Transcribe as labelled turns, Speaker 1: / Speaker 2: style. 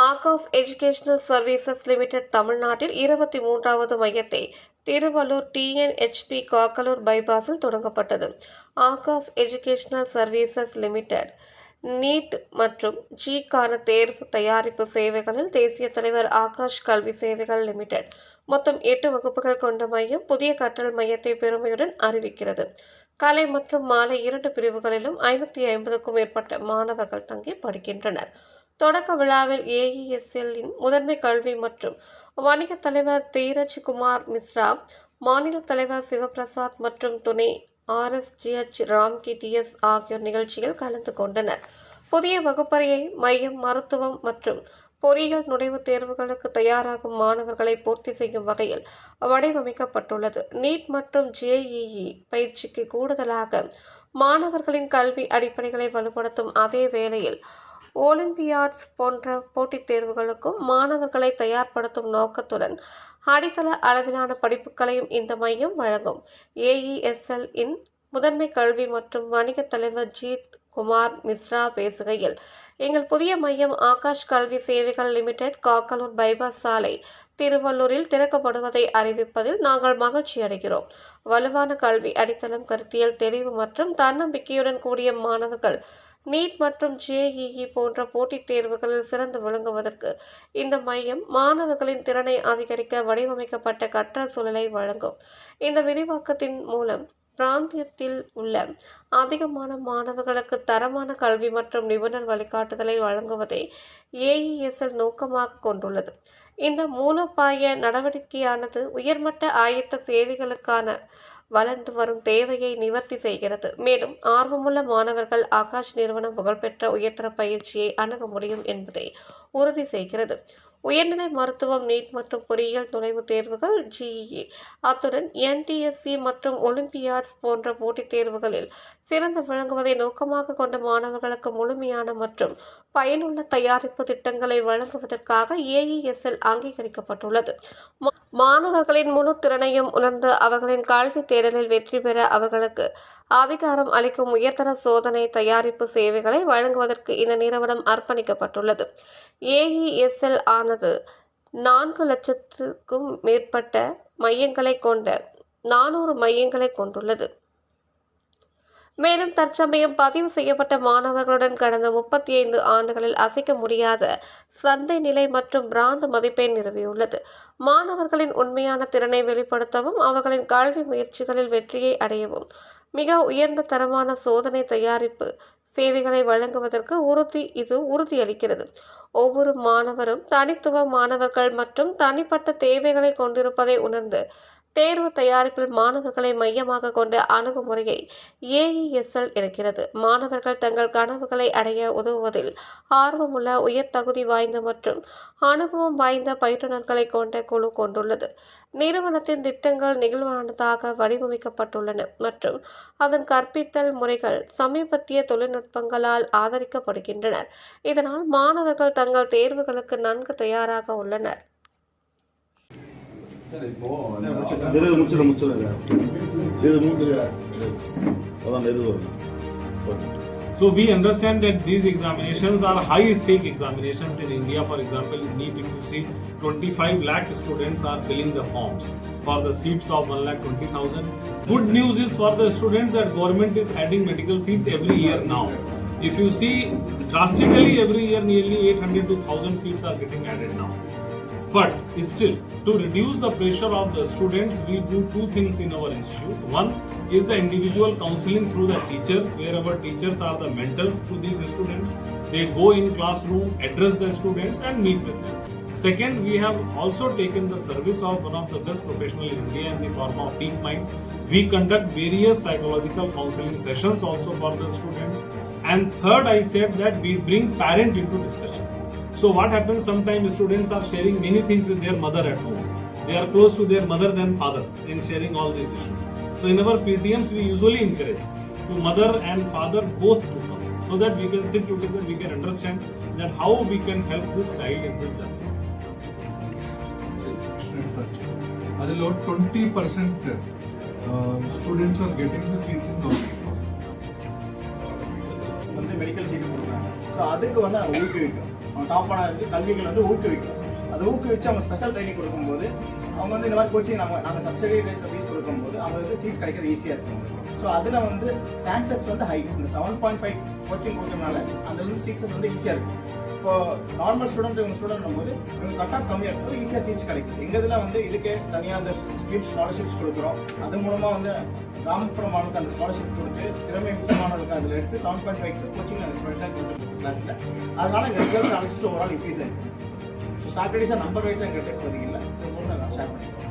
Speaker 1: Akash educational services limited தமிழ்நாட்டில் இருபத்தி மூன்றாவது மையத்தை திருவள்ளூர் டிஎன்ஹெச்பி காக்கலூர் பைபாஸில் தொடங்கப்பட்டது. Aakash educational services limited NEET மற்றும் ஜிக்கான தேர்வு தயாரிப்பு சேவைகளில் தேசிய தலைவர் ஆகாஷ் கல்வி சேவைகள் லிமிடெட் மொத்தம் எட்டு வகுப்புகள் கொண்ட மையம் புதிய கற்றல் மையத்தை பெருமையுடன் அறிவிக்கிறது. கலை மற்றும் மாலை இரண்டு பிரிவுகளிலும் ஐநூற்றி ஐம்பதுக்கும் மேற்பட்ட மாணவர்கள் தங்கி படிக்கின்றனர். தொடக்க விழாவில் ஏஇஎஸ்எல்லின் முதன்மை கல்வி மற்றும் வணிக தலைவர் தீரஜ் குமார் மிஸ்ரா மாநில தலைவர் சிவபிரசாத் மற்றும் துணை ஆர்எஸ்ஜிஎச் ராம்கி டிஎஸ் ஆகியோர் நிகழ்ச்சியில் கலந்து கொண்டனர். புதிய வகுப்பறையை மையம் மருத்துவம் மற்றும் பொறியியல் நுழைவுத் தேர்வுகளுக்கு தயாராகும் மாணவர்களை பூர்த்தி செய்யும் வகையில் வடிவமைக்கப்பட்டுள்ளது. நீட் மற்றும் ஜேஇஇ பயிற்சிக்கு கூடுதலாக மாணவர்களின் கல்வி அடிப்படைகளை வலுப்படுத்தும் அதே வேளையில் ஒலிம்பியாட்ஸ் போன்ற போட்டித் தேர்வுகளுக்கும் மாணவர்களை தயார்படுத்தும் நோக்கத்துடன் அடித்தள அளவிலான படிப்புகளையும் இந்த மையம் வழங்கும். ஏஇஎஸ்எல் இன் முதன்மை கல்வி மற்றும் வணிக தலைவர் ஜீத் குமார் மிஸ்ரா பேசுகையில் எங்கள் புதிய மையம் ஆகாஷ் கல்வி சேவைகள் லிமிடெட் காக்கலூர் பைபாஸ் சாலை திருவள்ளூரில் திறக்கப்படுவதை அறிவிப்பதில் நாங்கள் மகிழ்ச்சி அடைகிறோம். வலுவான கல்வி அடித்தளம் கருத்தியல் தெளிவு மற்றும் தன்னம்பிக்கையுடன் கூடிய மாணவர்கள் நீட் மற்றும் ஜேஇஇ போன்ற போட்டித் தேர்வுகளில் சிறந்து விளங்குவதற்கு இந்த மையம் மாணவர்களின் திறனை அதிகரிக்க வடிவமைக்கப்பட்ட கற்றல் சூழலை வழங்கும். இந்த விரிவாக்கத்தின் மூலம் பிராந்தியத்தில் உள்ள அதிகமான மாணவர்களுக்கு தரமான கல்வி மற்றும் நிபுணர் வழிகாட்டுதலை வழங்குவதை ஏஇஎஸ்எல் நோக்கமாக கொண்டுள்ளது. இந்த மூலோபாய நடவடிக்கையானது உயர்மட்ட ஆயத்த சேவைகளுக்கான வளர்ந்து வரும் தேவையை நிவர்த்தி செய்கிறது. மேலும் ஆர்வமுள்ள மாணவர்கள் ஆகாஷ் நிறுவனம் புகழ்பெற்ற உயர்தர பயிற்சியை அணுக முடியும் என்பதை உறுதி செய்கிறது. உயர்நிலை மருத்துவம் நீட் மற்றும் பொறியியல் நுழைவுத் தேர்வுகள் ஜிஇஏ அத்துடன் என்டிஎஸ்சி மற்றும் ஒலிம்பியாட்ஸ் போன்ற போட்டித் தேர்வுகளில் சிறந்து விளங்குவதை நோக்கமாக கொண்ட மாணவர்களுக்கு முழுமையான மற்றும் பயனுள்ள தயாரிப்பு திட்டங்களை வழங்குவதற்காக ஏஇஎஸ்எல் அங்கீகரிக்கப்பட்டுள்ளது. மா- மாணவர்களின் முழு திறனையும் உணர்ந்து அவர்களின் கல்வி தேடலில் வெற்றி பெற அவர்களுக்கு அதிகாரம் அளிக்கும் உயர்தர சோதனை தயாரிப்பு சேவைகளை வழங்குவதற்கு இந்த நிறுவனம் அர்ப்பணிக்கப்பட்டுள்ளது. ஏஇஎஸ்எல் ஆனது நான்கு லட்சத்துக்கும் மேற்பட்ட மையங்களை கொண்ட நானூறு மையங்களை கொண்டுள்ளது. மேலும் தற்சமயம் பதிவு செய்யப்பட்ட மாணவர்களுடன் கடந்த முப்பத்தி ஐந்து ஆண்டுகளில் அசைக்க முடியாத சந்தை நிலை மற்றும் பிராண்ட் மதிப்பை நிறுவியுள்ளது. மாணவர்களின் உண்மையான திறனை வெளிப்படுத்தவும் அவர்களின் கல்வி முயற்சிகளில் வெற்றியை அடையவும் மிக உயர்ந்த தரமான சோதனை தயாரிப்பு சேவைகளை வழங்குவதற்கு உறுதி இது உறுதியளிக்கிறது. ஒவ்வொரு மாணவரும் தனித்துவ மாணவர்கள் மற்றும் தனிப்பட்ட தேவைகளை கொண்டிருப்பதை உணர்ந்து தேர்வு தயாரிப்பில் மாணவர்களை மையமாக கொண்ட அணுகுமுறையை ஏஇஎஸ்எல் இருக்கிறது மாணவர்கள் தங்கள் கனவுகளை அடைய உதவுவதில் ஆர்வமுள்ள உயர் தகுதி வாய்ந்த மற்றும் அனுபவம் வாய்ந்த பயிற்றுநர்களை கொண்ட குழு கொண்டுள்ளது. நிறுவனத்தின் திட்டங்கள் நெகிழ்வானதாக வடிவமைக்கப்பட்டுள்ளன மற்றும் அதன் கற்பித்தல் முறைகள் சமீபத்திய தொழில்நுட்பங்களால் ஆதரிக்கப்படுகின்றனர் இதனால் மாணவர்கள் தங்கள் தேர்வுகளுக்கு நன்கு தயாராக உள்ளனர்.
Speaker 2: சார் இப்போ
Speaker 3: இது முச்சிடும் முச்சிடும் இது மூக்கு அதான் இது வரும்
Speaker 4: So we understand that these examinations are high stake examinations in India. For example, in NEET, if you see 25 lakh students are filling the forms for the seats of 1 lakh 20,000. Good news is for the students that government is adding medical seats every year now. If you see drastically every year nearly 800 to 1000 seats are getting added now. But still, to reduce the pressure of the students, we do two things in our institute. One is the individual counseling through the teachers, where our teachers are the mentors to these students. They go in classroom, address the students, and meet with them. Second, we have also taken the service of one of the best professionals in India in the form of Peak Mind. We conduct various psychological counseling sessions also for the students. And third, I said that we bring parent into discussion. So what happens sometimes students are sharing many things with their mother at home. They are close to their mother than father in sharing all these issues. So in our PTMs we usually encourage to mother and father both to come so that we can sit together, we can understand that how we can help this child in this journey.
Speaker 2: அதில் twenty percent students are getting the seats in government
Speaker 5: வந்து medical seat கொடுக்குறாங்க so அதுக்கு வந்து நாங்கள் ஊக்குவிக்கிறோம் அவங்க டாப்பான கல்விகள் வந்து ஊக்குவிக்கும். அதை ஊக்குவிச்சு அவங்க ஸ்பெஷல் ட்ரைனிங் கொடுக்கும்போது அவங்க வந்து இந்த மாதிரி கோச்சிங் நம்ம நாங்கள் சப்சிடி பேஸில் ஃபீஸ் கொடுக்கும்போது அவங்களுக்கு சீட்ஸ் கிடைக்கிறது ஈஸியாக இருக்கும். ஸோ அதில் வந்து சான்சஸ் வந்து ஹை இந்த செவன் பாயிண்ட் ஃபைவ் கோச்சிங் கொடுக்கறனால அதுல சீட்ஸஸ் வந்து ஈஸியாக இருக்கும். இப்போ நார்மல் ஸ்டூடெண்ட் இவங்க ஸ்டூடெண்ட் போது இவங்க கட் ஆஃப் கம்மியாக இருக்கும். ஈஸியாக சீட்ஸ் கிடைக்கும். எங்கள் இதில் வந்து இதுக்கே தனியாக அந்த ஸ்கீம் ஸ்காலர்ஷிப்ஸ் கொடுக்குறோம். அது மூலமாக வந்து கிராமப்புற மாணவருக்கு அந்த ஸ்காலர்ஷிப் கொடுத்து திறமை மிக்க அதில் எடுத்து செவன் பாயிண்ட் ஃபைவ் கோச்சிங் நாங்கள் ஸ்பெஷலாக கொடுத்துருக்கோம் கிளாஸில் அதனால எங்கள் ரிசல்ட் அனலிஸ்ட் ஓவரால் இன்க்ரீஸ் ஆயிருக்கு. ஸோ சாட்டர்டேஸாக நம்பர் வைஸாக எங்கள் டெஸ்ட் பதிக்கல இது போல நான் ஷேர் பண்ணிக்கிறோம்